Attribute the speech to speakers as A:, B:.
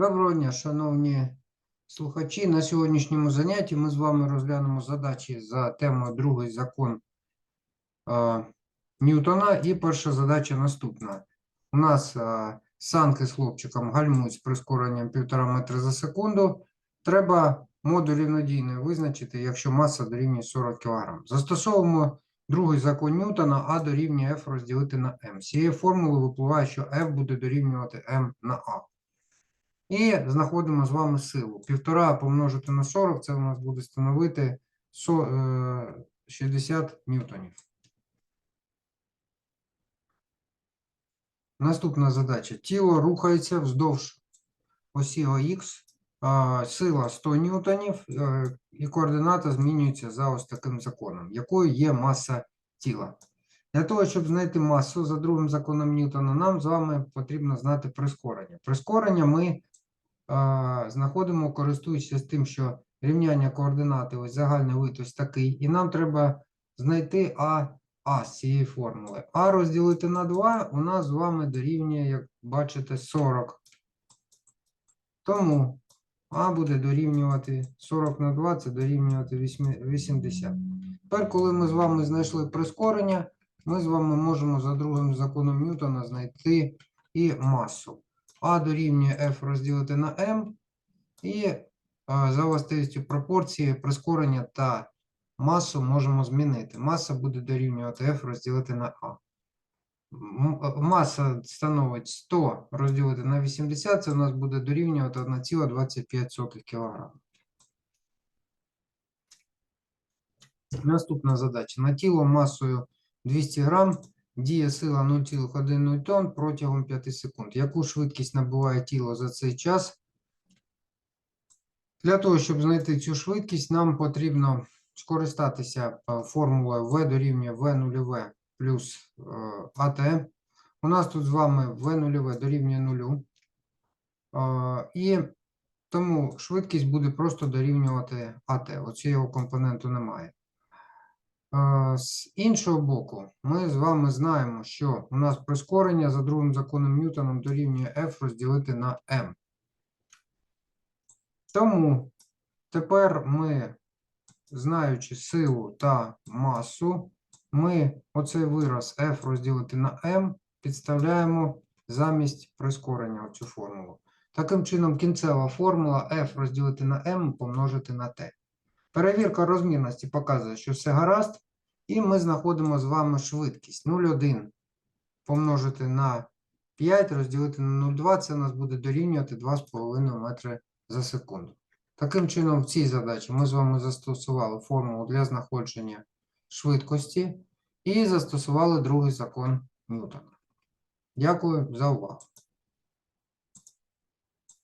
A: Доброго дня, шановні слухачі. На сьогоднішньому занятті ми з вами розглянемо задачі за темою другий закон е, Ньютона. І перша задача наступна. У нас е, санки з хлопчиком гальмують з прискоренням 1,5 метра за секунду. Треба модуль рівнодійної визначити, якщо маса дорівнює 40 кг. Застосовуємо другий закон Ньютона, А дорівнює F розділити на m. З цієї формули випливає, що F буде дорівнювати m на А. І знаходимо з вами силу. Півтора помножити на 40, це у нас буде становити е, 60 ньютонів. Наступна задача. Тіло рухається вздовж осі ОХ, сила 100 ньютонів е, і координата змінюється за ось таким законом, якою є маса тіла. Для того, щоб знайти масу за другим законом Ньютона, нам з вами потрібно знати прискорення. Прискорення ми знаходимо, користуючись тим, що рівняння координати, ось загальний вид ось такий, і нам треба знайти А, А з цієї формули. А розділити на 2 у нас з вами дорівнює, як бачите, 40. Тому А буде дорівнювати 40 на 2, це дорівнювати 80. Тепер, коли ми з вами знайшли прискорення, ми з вами можемо за другим законом Ньютона знайти і масу. А дорівнює F розділити на M, і за властивістю пропорції прискорення та масу можемо змінити. Маса буде дорівнювати F розділити на А. А, Маса становить 100 розділити на 80, це у нас буде дорівнювати 1,25 кг. Наступна задача. На тіло масою 200 грам діє сила 0,1 тонн протягом 5 секунд. Яку швидкість набуває тіло за цей час? Для того, щоб знайти цю швидкість, нам потрібно скористатися е, формулою V дорівнює V0 плюс е, АТ. У нас тут з вами V0 дорівнює 0. Е, І тому швидкість буде просто дорівнювати АТ. Оцього компоненту немає. Е, З іншого боку, ми з вами знаємо, що у нас прискорення за другим законом Ньютоном дорівнює F розділити на m. Тому тепер ми, знаючи силу та масу, ми оцей вираз F розділити на m підставляємо замість прискорення оцю формулу. Таким чином, кінцева формула F розділити на m помножити на t. Перевірка розмірності показує, що все гаразд, і ми знаходимо з вами швидкість 0,1 помножити на 5 розділити на 0,2, це нас буде дорівнювати 2,5 метри за секунду. Таким чином, в цій задачі ми з вами застосували формулу для знаходження швидкості і застосували другий закон Ньютона. Дякую за увагу.